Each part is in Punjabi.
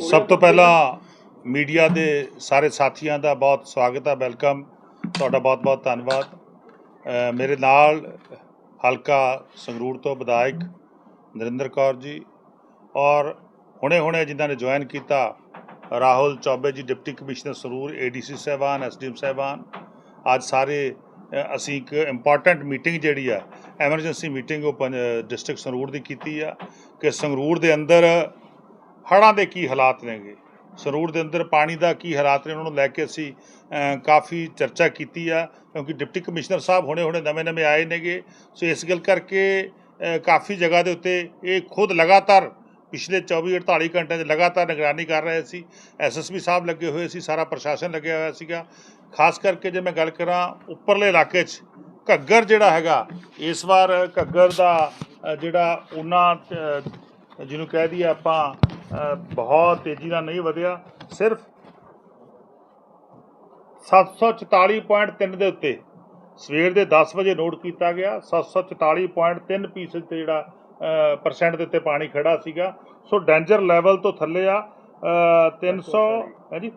ਸਭ ਤੋਂ ਪਹਿਲਾਂ ਮੀਡੀਆ ਦੇ ਸਾਰੇ ਸਾਥੀਆਂ ਦਾ ਬਹੁਤ ਸਵਾਗਤ ਹੈ, ਵੈਲਕਮ। ਤੁਹਾਡਾ ਬਹੁਤ-ਬਹੁਤ ਧੰਨਵਾਦ। ਮੇਰੇ ਨਾਲ ਹਲਕਾ ਸੰਗਰੂਰ ਤੋਂ ਵਿਧਾਇਕ ਨਰਿੰਦਰ ਕੌਰ ਜੀ ਔਰ ਹੁਣੇ-ਹੁਣੇ ਜਿਨ੍ਹਾਂ ਨੇ ਜੁਆਇਨ ਕੀਤਾ Rahul Chaubey ji, deputy commissioner Sangrur, ADC ਸਾਹਿਬਾਨ, ਐਸਡੀਐਮ ਸਾਹਿਬਾਨ। ਅੱਜ ਸਾਰੇ ਅਸੀਂ ਇੱਕ ਇੰਪੋਰਟੈਂਟ ਮੀਟਿੰਗ ਜਿਹੜੀ ਆ ਐਮਰਜੈਂਸੀ ਮੀਟਿੰਗ ਉਹ ਡਿਸਟ੍ਰਿਕਟ ਸੰਗਰੂਰ ਦੀ ਕੀਤੀ ਆ ਕਿ ਸੰਗਰੂਰ ਦੇ ਅੰਦਰ ਹੜ੍ਹਾਂ ਦੇ ਕੀ ਹਾਲਾਤ ਨੇਗੇ? ਸਰੂਰ ਦੇ ਅੰਦਰ ਪਾਣੀ ਦਾ ਕੀ ਹਾਲਾਤ ਨੇ? ਉਹਨਾਂ ਨੂੰ ਲੈ ਕੇ ਅਸੀਂ ਕਾਫੀ ਚਰਚਾ ਕੀਤੀ ਆ, ਕਿਉਂਕਿ ਡਿਪਟੀ ਕਮਿਸ਼ਨਰ ਸਾਹਿਬ ਹੁਣੇ ਹੁਣੇ ਨਵੇਂ ਨਵੇਂ ਆਏ ਨੇਗੇ। ਸੋ ਇਸ ਗੱਲ ਕਰਕੇ ਕਾਫੀ ਜਗ੍ਹਾ ਦੇ ਉੱਤੇ ਇਹ ਖੁਦ ਲਗਾਤਾਰ ਪਿਛਲੇ 24 48 ਘੰਟਿਆਂ 'ਚ ਲਗਾਤਾਰ ਨਿਗਰਾਨੀ ਕਰ ਰਹੇ ਸੀ। ਐਸਐਸਪੀ ਸਾਹਿਬ ਲੱਗੇ ਹੋਏ ਸੀ, ਸਾਰਾ ਪ੍ਰਸ਼ਾਸਨ ਲੱਗਿਆ ਹੋਇਆ ਸੀਗਾ। ਖਾਸ ਕਰਕੇ ਜੇ ਮੈਂ ਗੱਲ ਕਰਾਂ ਉੱਪਰਲੇ ਇਲਾਕੇ 'ਚ, ਘੱਗਰ ਜਿਹੜਾ ਹੈਗਾ, ਇਸ ਵਾਰ ਘੱਗਰ ਦਾ ਜਿਹੜਾ ਉਹਨਾਂ ਜਿਹਨੂੰ ਕਹਿ ਦਈਏ ਆਪਾਂ ਬਹੁਤ ਤੇਜ਼ੀ ਨਾਲ ਨਹੀਂ ਵਧਿਆ ਸਿਰਫ 744.3 ਦੇ ਉੱਤੇ। ਸਵੇਰ ਦੇ 10 ਵਜੇ ਨੋਟ ਕੀਤਾ ਗਿਆ 744.3 ਫੀਸਦ ਤੇ ਜਿਹੜਾ ਪਰਸੈਂਟ ਦੇ ਉੱਤੇ ਪਾਣੀ ਖੜਾ ਸੀਗਾ। ਸੋ ਡੈਂਜਰ ਲੈਵਲ ਤੋਂ ਥੱਲੇ ਆ ਅ, 300 ਹੈ ਜੀ?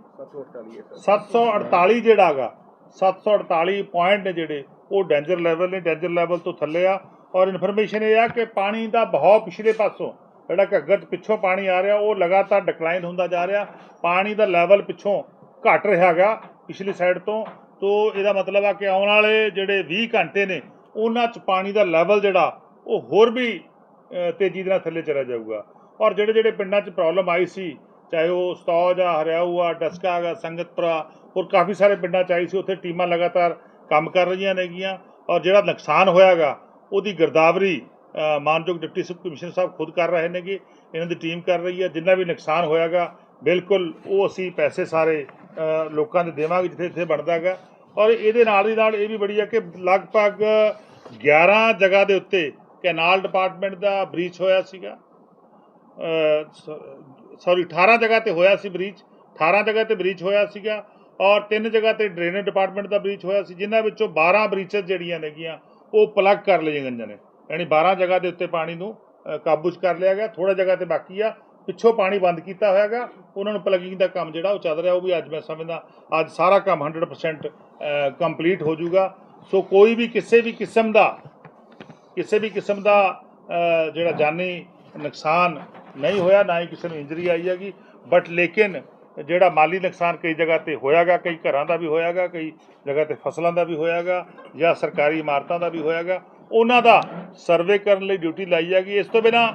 748 ਜਿਹੜਾ ਹੈਗਾ 748 ਪੁਆਇੰਟ ਨੇ ਜਿਹੜੇ ਉਹ ਡੈਂਜਰ ਲੈਵਲ ਨੇ ਡੈਂਜਰ ਲੈਵਲ ਤੋਂ ਥੱਲੇ ਆ। ਔਰ ਇਨਫੋਰਮੇਸ਼ਨ ਇਹ ਆ ਕਿ ਪਾਣੀ ਦਾ ਬਹਾਅ ਪਿਛਲੇ ਪਾਸੋਂ ਜਿਹੜਾ ਘੱਗਰ 'ਚ ਪਿੱਛੋਂ ਪਾਣੀ ਆ ਰਿਹਾ, ਉਹ ਲਗਾਤਾਰ ਡਿਕਲਾਈਨ ਹੁੰਦਾ ਜਾ ਰਿਹਾ। ਪਾਣੀ ਦਾ ਲੈਵਲ ਪਿੱਛੋਂ ਘਟ ਰਿਹਾ ਹੈਗਾ ਪਿਛਲੀ ਸਾਈਡ ਤੋਂ। ਤੋਂ ਇਹਦਾ ਮਤਲਬ ਆ ਕਿ ਆਉਣ ਵਾਲੇ ਜਿਹੜੇ 20 ਘੰਟੇ ਨੇ, ਉਹਨਾਂ 'ਚ ਪਾਣੀ ਦਾ ਲੈਵਲ ਜਿਹੜਾ, ਉਹ ਹੋਰ ਵੀ ਤੇਜ਼ੀ ਦੇ ਨਾਲ ਥੱਲੇ ਚਲਾ ਜਾਊਗਾ। ਔਰ ਜਿਹੜੇ ਜਿਹੜੇ ਪਿੰਡਾਂ 'ਚ ਪ੍ਰੋਬਲਮ ਆਈ ਸੀ, ਚਾਹੇ ਉਹ ਸਤੌਜ ਆ ਹਰਿਆਊ ਆ ਡਸਕਾ ਆ, ਸੰਗਤਪੁਰਾ, ਹੋਰ ਕਾਫੀ ਸਾਰੇ ਪਿੰਡਾਂ 'ਚ ਆਈ ਸੀ, ਉੱਥੇ ਟੀਮਾਂ ਲਗਾਤਾਰ ਕੰਮ ਕਰ ਰਹੀਆਂ ਨੇਗੀਆਂ। ਔਰ ਜਿਹੜਾ ਨੁਕਸਾਨ ਹੋਇਆਗਾ ਉਹਦੀ ਗਿਰਦਾਵਰੀ ਮਾਨਯੋਗ ਡਿਪਟੀ ਸਬ ਕਮਿਸ਼ਨਰ ਸਾਹਿਬ ਖੁਦ ਕਰ ਰਹੇ ਨੇਗੇ, ਇਹਨਾਂ ਦੀ ਟੀਮ ਕਰ ਰਹੀ ਹੈ। ਜਿੰਨਾ ਵੀ ਨੁਕਸਾਨ ਹੋਇਆਗਾ, ਬਿਲਕੁਲ ਉਹ ਅਸੀਂ ਪੈਸੇ ਸਾਰੇ ਲੋਕਾਂ ਦੇ ਦੇਵਾਂਗੇ ਜਿੱਥੇ ਜਿੱਥੇ ਬਣਦਾਗਾ ਔਰ ਇਹਦੇ ਨਾਲ ਦੀ ਨਾਲ ਇਹ ਵੀ ਬੜੀ ਹੈ ਕਿ ਲਗਭਗ 11 ਜਗ੍ਹਾ ਦੇ ਉੱਤੇ ਕੈਨਾਲ ਡਿਪਾਰਟਮੈਂਟ ਦਾ ਬ੍ਰੀਚ ਹੋਇਆ ਸੀਗਾ। ਸੌਰੀ 18 ਜਗ੍ਹਾ ਤੇ ਹੋਇਆ ਸੀ ਬ੍ਰੀਚ। 18 ਜਗ੍ਹਾ ਤੇ ਬ੍ਰੀਚ ਹੋਇਆ ਸੀਗਾ ਔਰ ਤਿੰਨ ਜਗ੍ਹਾ ਤੇ ਡਰੇਨੇਜ ਡਿਪਾਰਟਮੈਂਟ ਦਾ ਬ੍ਰੀਚ ਹੋਇਆ ਸੀ, ਜਿਨ੍ਹਾਂ ਵਿੱਚੋਂ 12 ਬ੍ਰੀਚਸ ਜਿਹੜੀਆਂ ਨੇਗੀਆਂ, ਉਹ ਪਲੱਗ ਕਰ ਲਈਆਂ ਗਈਆਂ ਨੇ। ਯਾਨੀ 12 ਜਗ੍ਹਾ ਦੇ ਉੱਤੇ ਪਾਣੀ ਨੂੰ ਕਾਬੂ 'ਚ ਕਰ ਲਿਆ ਗਿਆ ਥੋੜਾ ਜਗ੍ਹਾ ਤੇ ਬਾਕੀ ਆ। ਪਿੱਛੋਂ ਪਾਣੀ ਬੰਦ ਕੀਤਾ ਹੋਇਆ ਹੋਇਆਗਾ ਉਹਨਾਂ ਨੂੰ ਪਲਗਿੰਗ ਦਾ ਕੰਮ ਜਿਹੜਾ ਉਹ ਚੱਲ ਰਿਹਾ, ਉਹ ਵੀ ਅੱਜ ਮੈਂ ਸਮਝਦਾ, ਅੱਜ ਸਾਰਾ ਕੰਮ 100% ਕੰਪਲੀਟ ਹੋ ਜਾਊਗਾ। ਸੋ ਕੋਈ ਵੀ ਕਿਸੇ ਵੀ ਕਿਸਮ ਦਾ, ਕਿਸੇ ਵੀ ਕਿਸਮ ਦਾ ਜਿਹੜਾ ਜਾਨੀ ਨੁਕਸਾਨ ਨਹੀਂ ਹੋਇਆ, ਨਾ ਹੀ ਕਿਸੇ ਨੂੰ ਇੰਜਰੀ ਆਈ ਹੈਗੀ। ਬਟ ਲੇਕਿਨ ਜਿਹੜਾ ਮਾਲੀ ਨੁਕਸਾਨ ਕਈ ਜਗ੍ਹਾ ਤੇ ਹੋਇਆਗਾ ਕਈ ਘਰਾਂ ਦਾ ਵੀ ਹੋਇਆਗਾ ਕਈ ਜਗ੍ਹਾ ਤੇ ਫਸਲਾਂ ਦਾ ਵੀ ਹੋਇਆਗਾ ਜਾਂ ਸਰਕਾਰੀ ਇਮਾਰਤਾਂ ਦਾ ਵੀ ਹੋਇਆਗਾ ਉਹਨਾਂ ਦਾ ਸਰਵੇ ਕਰਨ ਲਈ ਡਿਊਟੀ ਲਾਈ ਹੈਗੀ। ਇਸ ਤੋਂ ਬਿਨਾ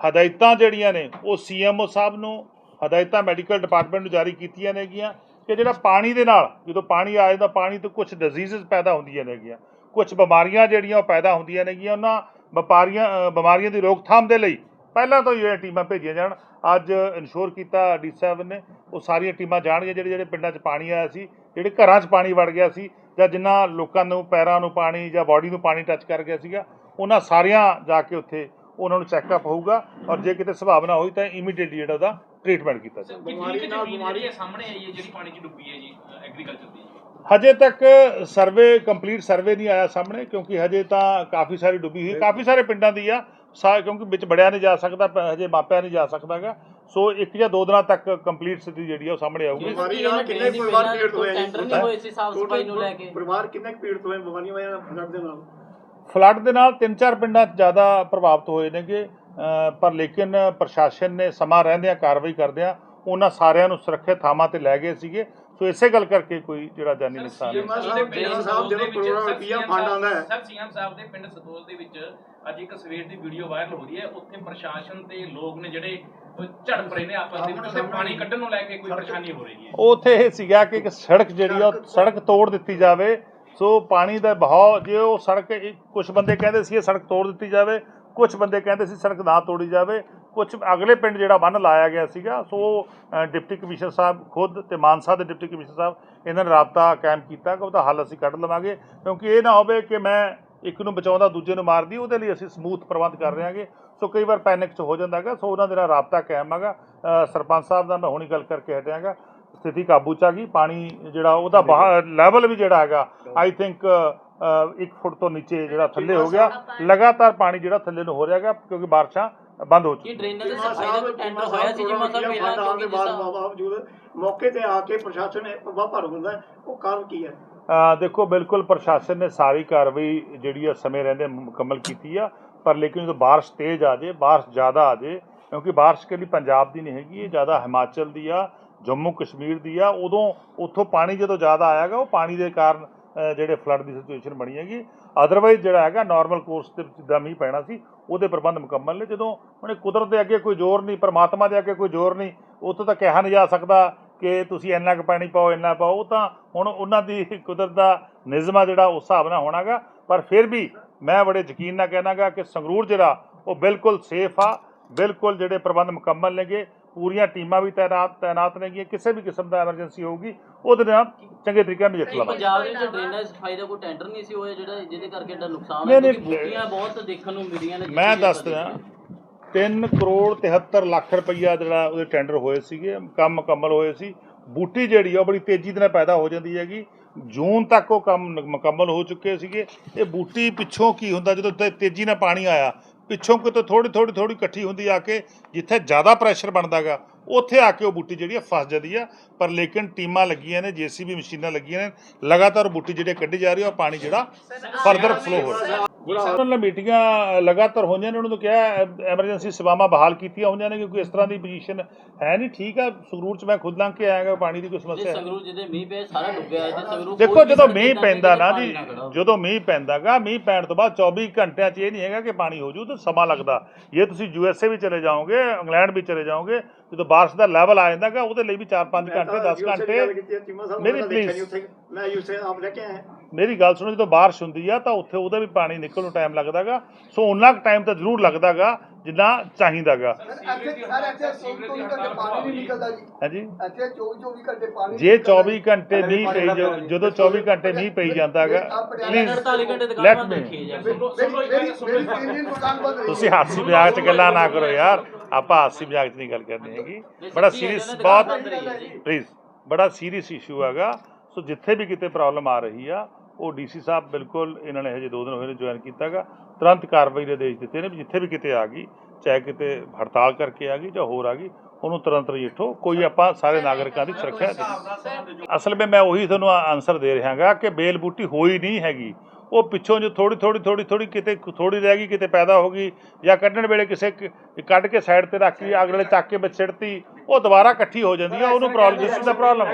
ਹਦਾਇਤਾਂ ਜਿਹੜੀਆਂ ਨੇ, ਉਹ ਸੀਐਮਓ ਸਾਹਿਬ ਨੂੰ, ਹਦਾਇਤਾਂ ਮੈਡੀਕਲ ਡਿਪਾਰਟਮੈਂਟ ਨੂੰ ਜਾਰੀ ਕੀਤੀਆਂ ਨੇਗੀਆਂ ਕਿ ਜਿਹੜਾ ਪਾਣੀ ਦੇ ਨਾਲ, ਜਦੋਂ ਪਾਣੀ ਆਏ ਤਾਂ ਪਾਣੀ ਤੋਂ ਕੁਝ ਡਿਜ਼ੀਜ਼ਸ ਪੈਦਾ ਹੁੰਦੀਆਂ ਨੇਗੀਆਂ ਕੁਝ ਬਿਮਾਰੀਆਂ ਜਿਹੜੀਆਂ ਉਹ ਪੈਦਾ ਹੁੰਦੀਆਂ ਨੇਗੀਆਂ ਉਹਨਾਂ ਵਪਾਰੀਆਂ ਬਿਮਾਰੀਆਂ ਦੀ ਰੋਕਥਾਮ ਦੇ ਲਈ ਪਹਿਲਾਂ ਤੋਂ ਹੀ ਇਹ ਟੀਮਾਂ ਭੇਜੀਆਂ ਜਾਣ। ਅੱਜ ਇਨਸ਼ੋਰ ਕੀਤਾ ਡੀ ਸਾਹਿਬ ਨੇ। ਉਹ ਸਾਰੀਆਂ ਟੀਮਾਂ ਜਾਣਗੀਆਂ ਜਿਹੜੇ ਜਿਹੜੇ ਪਿੰਡਾਂ 'ਚ ਪਾਣੀ ਆਇਆ ਸੀ, ਜਿਹੜੇ ਘਰਾਂ 'ਚ ਪਾਣੀ ਵੜ ਗਿਆ ਸੀ ਜਾਂ ਜਿਨ੍ਹਾਂ ਲੋਕਾਂ ਨੂੰ ਪੈਰਾਂ ਨੂੰ ਪਾਣੀ ਜਾਂ ਬਾਡੀ ਨੂੰ ਪਾਣੀ ਟੱਚ ਕਰ ਗਿਆ ਸੀਗਾ ਉਹਨਾਂ ਸਾਰਿਆਂ ਜਾ ਕੇ ਉੱਥੇ ਉਹਨਾਂ ਨੂੰ ਚੈੱਕਅਪ ਹੋਊਗਾ ਔਰ ਜੇ ਕਿਤੇ ਸੰਭਾਵਨਾ ਹੋਈ ਤਾਂ ਇਮੀਡੀਏਟਲੀ ਜਿਹੜਾ ਉਹਦਾ ਟ੍ਰੀਟਮੈਂਟ ਕੀਤਾ ਜਾਵੇ ਬਿਮਾਰੀ ਨਾਲ ਬਿਮਾਰੀ ਸਾਹਮਣੇ ਆਈ ਹੈ ਜਿਹੜੀ ਪਾਣੀ 'ਚ ਡੁੱਬੀ ਹੈ ਜੀ ਐਗਰੀਕਲਚਰ ਦੀ? ਹਜੇ ਤੱਕ ਸਰਵੇ ਕੰਪਲੀਟ ਸਰਵੇ ਨਹੀਂ ਆਇਆ ਸਾਹਮਣੇ ਕਿਉਂਕਿ ਹਜੇ ਤਾਂ ਕਾਫੀ ਸਾਰੀ ਡੁੱਬੀ ਹੋਈ। ਕਾਫੀ ਸਾਰੇ ਪਿੰਡਾਂ ਦੀ ਆ ਸਾ ਕਿਉਂਕਿ ਵਿੱਚ ਬੜਿਆ ਨਹੀਂ ਜਾ ਸਕਦਾ ਹਜੇ ਮਾਪਿਆ ਨਹੀਂ ਜਾ ਸਕਦਾਗਾ ਸੋ ਇੱਕ ਜਾਂ ਦੋ ਦਿਨਾਂ ਤੱਕ ਕੰਪਲੀਟ ਸਥਿਤੀ ਜਿਹੜੀ ਆ ਉਹ ਸਾਹਮਣੇ ਆਊਗੀ। ਬਿਮਾਰੀ ਨਾਲ ਕਿੰਨੇ ਕੁ ਪਰਿਵਾਰ ਪੀੜਤ ਹੋਏ? ਟੈਂਡਰ ਨਹੀਂ ਹੋਏ ਸੀ ਸਾਫ਼ ਸਫ਼ਾਈ ਨੂੰ ਲੈ ਕੇ। ਪਰਿਵਾਰ ਕਿੰਨੇ ਕੁ ਪੀੜਤ ਹੋਏ ਬਿਮਾਰੀਆਂ ਨਾਲ ਫਲੱਡ ਦੇ ਨਾਲ? ਫਲੱਡ ਦੇ ਨਾਲ ਤਿੰਨ ਚਾਰ ਪਿੰਡਾਂ 'ਚ ਜ਼ਿਆਦਾ ਪ੍ਰਭਾਵਿਤ ਹੋਏ ਨੇਗੇ। ਪਰ ਲੇਕਿਨ ਪ੍ਰਸ਼ਾਸਨ ਨੇ ਸਮਾਂ ਰਹਿੰਦਿਆਂ ਕਾਰਵਾਈ ਕਰਦਿਆਂ ਉਹਨਾਂ ਸਾਰਿਆਂ ਨੂੰ ਸੁਰੱਖਿਅਤ ਥਾਵਾਂ ਤੇ ਲੈ ਗਏ ਸੀਗੇ। ਸੋ ਇਸੇ ਗੱਲ ਕਰਕੇ ਕੋਈ ਜਿਹੜਾ ਜਾਨੀ ਨੁਕਸਾਨ ਨਹੀਂ ਸਾਹਿਬ, ਜਦੋਂ ਕਰੋੜਾਂ ਰੁਪਈਆ fund ਆਉਂਦਾ ਹੈ। ਸਰ ਸੀਐਮ ਸਾਹਿਬ ਦੇ ਪਿੰਡ ਸਤੋਲ ਦੇ ਵਿੱਚ ਅੱਜ ਇੱਕ ਸਵੇਰ ਦੀ ਵੀਡੀਓ ਵਾਇਰਲ ਹੋ ਰਹੀ ਹੈ। ਉੱਥੇ ਪ੍ਰਸ਼ਾਸਨ ਤੇ ਲੋਕ ਨੇ ਜਿਹੜੇ ਝੜਪ ਰਹੇ ਨੇ ਆਪਸ ਦੇ ਵਿੱਚ। ਉੱਥੇ ਪਾਣੀ ਕੱਢਣ ਨੂੰ ਲੈ ਕੇ ਕੋਈ ਪਰੇਸ਼ਾਨੀ ਹੋ ਰਹੀ ਹੈ। ਉੱਥੇ ਇਹ ਸੀਗਾ ਕਿ ਇੱਕ ਸੜਕ ਜਿਹੜੀ ਆ ਉਹ ਸੜਕ ਤੋੜ ਦਿੱਤੀ ਜਾਵੇ। ਸੋ ਪਾਣੀ ਦਾ ਬਹਾਅ ਜੇ ਉਹ ਸੜਕ ਕੁਝ ਬੰਦੇ ਕਹਿੰਦੇ ਸੀ ਇਹ ਸੜਕ ਤੋੜ ਦਿੱਤੀ ਜਾਵੇ ਕੁਝ ਬੰਦੇ ਕਹਿੰਦੇ ਸੀ ਸੜਕ ਨਾ ਤੋੜੀ ਜਾਵੇ। ਕੁਝ ਅਗਲੇ ਪਿੰਡ ਜਿਹੜਾ ਬੰਨ ਲਾਇਆ ਗਿਆ ਸੀਗਾ ਸੋ ਡਿਪਟੀ ਕਮਿਸ਼ਨਰ ਸਾਹਿਬ ਖੁਦ ਤੇ ਮਾਨਸਾ ਦੇ ਡਿਪਟੀ ਕਮਿਸ਼ਨਰ ਸਾਹਿਬ ਇਹਨਾਂ ਨੇ ਰਾਬਤਾ ਕਾਇਮ ਕੀਤਾ ਕਿ ਉਹਦਾ ਹੱਲ ਅਸੀਂ ਕੱਢ ਲਵਾਂਗੇ। ਕਿਉਂਕਿ ਇਹ ਨਾ ਹੋਵੇ ਕਿ ਮੈਂ ਇੱਕ ਨੂੰ ਬਚਾਉਂਦਾ ਦੂਜੇ ਨੂੰ ਮਾਰਦੀ ਉਹਦੇ ਲਈ ਅਸੀਂ ਸਮੂਥ ਪ੍ਰਬੰਧ ਕਰ ਰਹੇ ਹਾਂਗੇ। ਸੋ ਕਈ ਵਾਰ ਪੈਨਿਕ ਚ ਹੋ ਜਾਂਦਾ ਹੈਗਾ ਸੋ ਉਹਨਾਂ ਦੇ ਨਾਲ ਰਾਬਤਾ ਕਾਇਮ ਹੈਗਾ। ਸਰਪੰਚ ਸਾਹਿਬ ਦਾ ਮੈਂ ਹੁਣੀ ਗੱਲ ਕਰਕੇ ਹਟਿਆਗਾ ਸਥਿਤੀ ਕਾਬੂ ਚ ਆ ਗਈ ਪਾਣੀ ਜਿਹੜਾ ਉਹਦਾ ਲੈਵਲ ਵੀ ਜਿਹੜਾ ਹੈਗਾ ਆਈ ਥਿੰਕ ਇੱਕ ਫੁੱਟ ਤੋਂ ਨੀਚੇ ਜਿਹੜਾ ਥੱਲੇ ਹੋ ਗਿਆ। ਲਗਾਤਾਰ ਪਾਣੀ ਜਿਹੜਾ ਥੱਲੇ ਨੂੰ ਹੋ ਰਿਹਾ ਹੈਗਾ ਕਿਉਂਕਿ ਬਾਰਿਸ਼ਾਂ ਬੰਦ ਹੋ ਕੀ ਚੁੱਕੀ ਡਰੇਨੇਜ ਦੇ ਚੀਮਾ ਸਫ਼ਾਈ ਦਾ ਕੋਈ ਸਾਹਿਬ ਟੈਂਡਰ ਹੋਇਆ ਸੀ ਜਿਮਾ ਸਾਹਿਬ ਪਹਿਲਾਂ ਫੰਡ ਆਉਣ ਦੇ ਕਿਉਂਕਿ ਬਾਅਦ ਜਿਸ ਤਰ੍ਹਾਂ- ਬਾਵਜੂਦ ਮੌਕੇ ਤੇ ਆ ਕੇ ਪ੍ਰਸ਼ਾਸਨ ਨੇ ਪੱਬਾ ਭਰ ਹੁੰਦਾ ਹੈ। ਉਹ ਕਾਰਨ ਕੀ ਹੈ? ਅ, ਦੇਖੋ ਬਿਲਕੁਲ ਪ੍ਰਸ਼ਾਸਨ ਨੇ ਸਾਰੀ ਕਾਰਵਾਈ ਜਿਹੜੀ ਆ ਸਮੇਂ ਰਹਿੰਦੇ ਮੁਕੰਮਲ ਕੀਤੀ ਆ। ਪਰ ਲੇਕਿਨ ਜਦੋਂ ਬਾਰਿਸ਼ ਤੇਜ਼ ਆ ਜੇ ਬਾਰਿਸ਼ ਜ਼ਿਆਦਾ ਆ ਜੇ ਕਿਉਂਕਿ ਬਾਰਿਸ਼ ਕੱਲੀ ਪੰਜਾਬ ਦੀ ਨਹੀਂ ਹੈਗੀ ਇਹ ਜ਼ਿਆਦਾ ਹਿਮਾਚਲ ਦੀ ਆ ਜੰਮੂ ਕਸ਼ਮੀਰ ਦੀ ਆ ਉਦੋਂ ਉੱਥੋਂ ਪਾਣੀ ਜਦੋਂ ਜ਼ਿਆਦਾ ਆਇਆਗਾ ਉਹ ਪਾਣੀ ਦੇ ਕਾਰਨ ਜਿਹੜੇ ਫਲੱਡ ਦੀ ਸਿਚੁਏਸ਼ਨ ਬਣੀ ਹੈਗੀ। ਅਦਰਵਾਈਜ਼ ਜਿਹੜਾ ਹੈਗਾ ਨਾਰਮਲ ਕੋਰਸ 'ਤੇ ਜਿੱਦਾਂ ਮੀਂਹ ਪੈਣਾ ਸੀ, ਉਹਦੇ ਪ੍ਰਬੰਧ ਮੁਕੰਮਲ ਨੇ। ਜਦੋਂ ਉਹਨੇ ਕੁਦਰਤ ਦੇ ਅੱਗੇ ਕੋਈ ਜ਼ੋਰ ਨਹੀਂ, ਪਰਮਾਤਮਾ ਦੇ ਅੱਗੇ ਕੋਈ ਜ਼ੋਰ ਨਹੀਂ, ਉੱਥੋਂ ਤਾਂ ਕਿਹਾ ਨਹੀਂ ਜਾ ਸਕਦਾ ਕਿ ਤੁਸੀਂ ਇੰਨਾ ਕੁ ਪਾਣੀ ਪਾਓ, ਇੰਨਾ ਪਾਓ। ਉਹ ਤਾਂ ਹੁਣ ਉਹਨਾਂ ਦੀ ਕੁਦਰਤ ਦਾ ਨਿਯਮ ਆ ਜਿਹੜਾ, ਉਸ ਹਿਸਾਬ ਨਾਲ ਹੋਣਾਗਾ ਪਰ ਫਿਰ ਵੀ ਮੈਂ ਬੜੇ ਯਕੀਨ ਨਾਲ ਕਹਿਣਾਗਾ ਕਿ ਸੰਗਰੂਰ ਜਿਹੜਾ ਉਹ ਬਿਲਕੁਲ ਸੇਫ ਆ। ਬਿਲਕੁਲ ਜਿਹੜੇ ਪ੍ਰਬੰਧ ਮੁਕੰਮਲ ਨੇਗੇ। ਪੂਰੀਆਂ ਟੀਮਾਂ ਵੀ ਤਾਇਨਾਤ ਤਾਇਨਾਤ ਨੇਗੀਆਂ ਕਿਸੇ ਵੀ ਕਿਸਮ ਦਾ ਐਮਰਜੈਂਸੀ ਹੋਊਗੀ ਉਹਦੇ ਨਾਲ ਚੰਗੇ ਤਰੀਕੇ ਨਾਲ ਨਜਿੱਠ ਕੀ ਲਵਾਂਗੇ। ਪੰਜਾਬ ਦੇ ਵਿੱਚ ਡਰੇਨੇਜ ਸਫ਼ਾਈ ਦਾ ਕੋਈ ਟੈਂਡਰ ਨਹੀਂ ਸੀ ਹੋਇਆ ਜਿਹੜਾ ਜਿਹਦੇ ਕਰਕੇ ਏਡਾ ਨੁਕਸਾਨ ਨਹੀਂ, ਹੈ। ਨਹੀਂ, ਕਿਉਂਕਿ ਬੂਟੀਆਂ ਬਹੁਤ ਦੇਖਣ ਨੂੰ ਮਿਲੀਆਂ ਨੇ ਮੈਂ ਦੱਸ ਰਿਹਾ 3 ਕਰੋੜ 73 ਲੱਖ ਰੁਪਈਆ ਜਿਹੜਾ ਉਹਦੇ ਟੈਂਡਰ ਹੋਏ ਸੀਗੇ ਕੰਮ ਮੁਕੰਮਲ ਹੋਏ ਸੀ। ਬੂਟੀ ਜਿਹੜੀ ਆ ਉਹ ਬੜੀ ਤੇਜ਼ੀ ਦੇ ਨਾਲ ਪੈਦਾ ਹੋ ਜਾਂਦੀ ਹੈਗੀ। ਜੂਨ ਤੱਕ ਉਹ ਕੰਮ ਮੁਕੰਮਲ ਹੋ ਚੁੱਕੇ ਸੀਗੇ। ਇਹ ਬੂਟੀ ਪਿੱਛੋਂ ਕੀ ਹੁੰਦਾ ਜਦੋਂ ਤੇਜ਼ੀ ਨਾਲ ਪਾਣੀ ਆਇਆ ਪਿੱਛੋਂ ਕਿਤੇ ਥੋੜੀ ਥੋੜੀ ਥੋੜੀ ਇਕੱਠੀ ਹੁੰਦੀ ਆ ਕੇ ਜਿੱਥੇ ਜ਼ਿਆਦਾ ਪ੍ਰੈਸ਼ਰ ਬਣਦਾਗਾ ਉੱਥੇ ਆ ਕੇ ਉਹ ਬੂਟੀ ਜਿਹੜੀ ਆ ਫਸ ਜਾਂਦੀ ਆ। ਪਰ ਲੇਕਿਨ ਟੀਮਾਂ ਲੱਗੀਆਂ ਨੇ ਜੀਸੀਬੀ ਮਸ਼ੀਨਾਂ ਲੱਗੀਆਂ ਨੇ ਲਗਾਤਾਰ ਬੂਟੀ ਜਿਹੜੇ ਕੱਢੀ ਜਾ ਰਹੀ ਆ ਪਾਣੀ ਜਿਹੜਾ ਫਰਦਰ ਫਲੋ ਹੋ ਰਿਹਾ। ਉਹਨਾਂ ਨਾਲ ਮੀਟਿੰਗਾਂ ਲਗਾਤਾਰ ਹੋਈਆਂ ਨੇ ਉਹਨਾਂ ਨੂੰ ਕਿਹਾ ਐਮਰਜੈਂਸੀ ਸੇਵਾਵਾਂ ਬਹਾਲ ਕੀਤੀਆਂ ਹੋਈਆਂ ਨੇ ਕਿਉਂਕਿ ਇਸ ਤਰ੍ਹਾਂ ਦੀ ਪੋਜੀਸ਼ਨ ਹੈ ਨਹੀਂ। ਠੀਕ ਆ ਸੰਗਰੂਰ ਚ ਮੈਂ ਖੁਦ ਲੰਘ ਕੇ ਆਇਆਗਾ ਪਾਣੀ ਦੀ ਕੋਈ ਸਮੱਸਿਆ ਹੈ ਸੰਗਰੂਰ ਜਿਹਦੇ ਮੀਂਹ ਪਿਆ ਸਾਰਾ ਡੁੱਬਿਆ ਜੇ ਸੰਗਰੂਰ ਦੇਖੋ ਜਦੋਂ ਮੀਂਹ ਪੈਂਦਾ ਨਾ ਜੀ। ਜਦੋਂ ਮੀਂਹ ਪੈਂਦਾਗਾ ਮੀਂਹ ਪੈਣ ਤੋਂ ਬਾਅਦ 24 ਘੰਟਿਆਂ 'ਚ ਇਹ ਨਹੀਂ ਹੈਗਾ ਕਿ ਪਾਣੀ ਹੋ ਜੂ ਤਾਂ ਸਮਾਂ ਲੱਗਦਾ। ਜੇ ਤੁਸੀਂ ਯੂਐਸਏ ਵੀ ਚਲੇ ਜਾਓਗੇ ਇੰਗਲੈਂਡ ਵੀ ਚਲੇ ਜਾਓਗੇ ਜਦੋਂ ਬਾਰਿਸ਼ ਦਾ ਲੈਵਲ ਆ ਜਾਂਦਾਗਾ ਉਹਦੇ ਲਈ ਵੀ 4-5 ਘੰਟੇ 10 ਘੰਟੇ। ਮੇਰੀ please। ਮੈਂ ਯੂਸੇ ਆਪ ਲੈ ਕੇ ਆਇਆ। ਮੇਰੀ ਗੱਲ ਸੁਣੋ ਜਦੋਂ ਬਾਰਿਸ਼ ਹੁੰਦੀ ਆ ਤਾਂ ਉੱਥੇ ਉਹਦਾ ਵੀ ਪਾਣੀ ਨਿਕਲਣ ਨੂੰ ਟਾਈਮ ਲੱਗਦਾਗਾ। ਸੋ ਉਹਨਾਂ ਕੁ ਟਾਈਮ ਤਾਂ ਜ਼ਰੂਰ ਲੱਗਦਾਗਾ ਜਿੰਨਾ ਚਾਹੀਦਾਗਾ। ਇੱਥੇ ਸਰ ਇੱਥੇ 24 ਘੰਟੇ ਪਾਣੀ ਨਹੀਂ ਨਿਕਲਦਾ ਜੀ। ਹਾਂਜੀ? ਇੱਥੇ 24 24 ਘੰਟੇ ਪਾਣੀ ਜੇ 24 ਘੰਟੇ ਮੀਂਹ ਪਈ ਜਾ- ਜਦੋਂ 24 ਘੰਟੇ ਮੀਂਹ ਪਈ ਜਾਂਦਾਗਾ ਪਲੀਜ਼ 48 ਘੰਟੇ ਦੁਕਾਨ let ਬੰਦ me- ਰੱਖੀ ਹੈ ਤੁਸੀਂ ਹਾਸੀ ਮਜ਼ਾਕ 'ਚ ਗੱਲਾਂ ਨਾ ਕਰੋ ਯਾਰ। ਆਪਾਂ ਹਾਸੀ ਮਜ਼ਾਕ 'ਚ ਨਹੀਂ ਗੱਲ ਕਰਨੀ ਹੈਗੀ। ਬੜਾ ਸੀਰੀਅਸ ਬਹੁਤ ਪਲੀਜ਼ ਬੜਾ ਸੀਰੀਅਸ ਇਸ਼ੂ ਹੈਗਾ। ਸੋ ਜਿੱਥੇ ਵੀ ਕਿਤੇ ਪ੍ਰੋਬਲਮ ਆ ਰਹੀ ਆ ਉਹ ਡੀਸੀ ਸਾਹਿਬ ਬਿਲਕੁਲ ਇਹਨਾਂ ਨੇ ਹਜੇ ਦੋ ਦਿਨ ਹੋਏ ਨੇ ਜੁਆਇਨ ਕੀਤਾਗਾ ਤੁਰੰਤ ਕਾਰਵਾਈ ਦੇ ਆਦੇਸ਼ ਦਿੱਤੇ ਨੇ ਵੀ ਜਿੱਥੇ ਵੀ ਕਿਤੇ ਆ ਗਈ ਚਾਹੇ ਕਿਤੇ ਹੜਤਾਲ ਕਰਕੇ ਆ ਗਈ ਜਾਂ ਹੋਰ ਆ ਗਈ ਉਹਨੂੰ ਤੁਰੰਤ ਨਜਿੱਠੋ ਕੋਈ ਆਪਾਂ ਸਾਰੇ ਨਾਗਰਿਕਾਂ ਦੀ ਸੁਰੱਖਿਆ ਦੇ ਅਸਲ ਵਿੱਚ ਮੈਂ ਉਹੀ ਤੁਹਾਨੂੰ ਆਨਸਰ ਦੇ ਰਿਹਾਗਾ ਕਿ ਬੇਲ ਬੂਟੀ ਹੋਈ ਨਹੀਂ ਹੈਗੀ ਉਹ ਪਿੱਛੋਂ ਜੋ ਥੋੜੀ ਥੋੜੀ ਥੋੜੀ ਥੋੜੀ ਕਿਤੇ ਥੋੜੀ ਰਹਿ ਗਈ ਕਿਤੇ ਪੈਦਾ ਹੋ ਗਈ ਜਾਂ ਕੱਢਣ ਵੇਲੇ ਕਿਸੇ ਕੱਢ ਕੇ ਸਾਈਡ ਤੇ ਰੱਖ ਲਈ ਅਗਲੇ ਚੱਕ ਕੇ ਵਿੱਚ ਸਿੱਟਤੀ ਉਹ ਦੁਬਾਰਾ ਇਕੱਠੀ ਹੋ ਜਾਂਦੀ ਆ ਉਹਨੂੰ ਪ੍ਰੋਬਲਮ ਦਾ ਪ੍ਰੋਬਲਮ